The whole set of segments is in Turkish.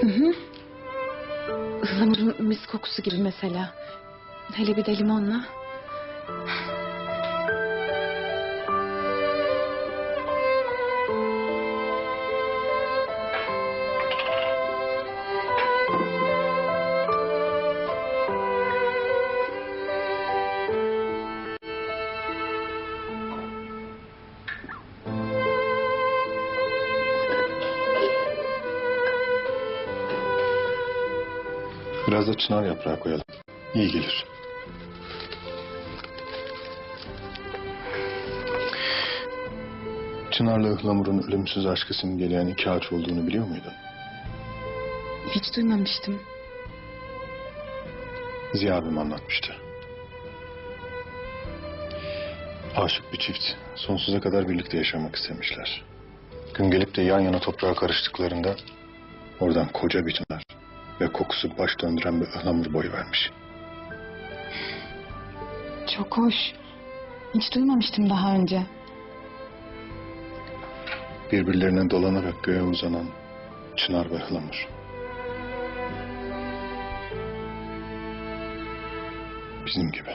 Hı hı. Ihlamurun mis kokusu gibi mesela. Hele bir de limonla. Biraz da çınar yaprağı koyalım. İyi gelir. Çınarla ıhlamurun ölümsüz aşkı simgeleyen iki ağaç olduğunu biliyor muydun? Hiç duymamıştım. Ziya abim anlatmıştı. Aşık bir çift sonsuza kadar birlikte yaşamak istemişler. Gün gelip de yan yana toprağa karıştıklarında oradan koca bir çınar ve kokusu baş döndüren bir ıhlamur boyu vermiş. Çok hoş. Hiç duymamıştım daha önce. Birbirlerine dolanarak göğe uzanan çınar ve ıhlamur. Bizim gibi.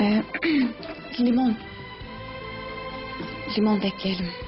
Ee, limon. Limon da ekleyelim.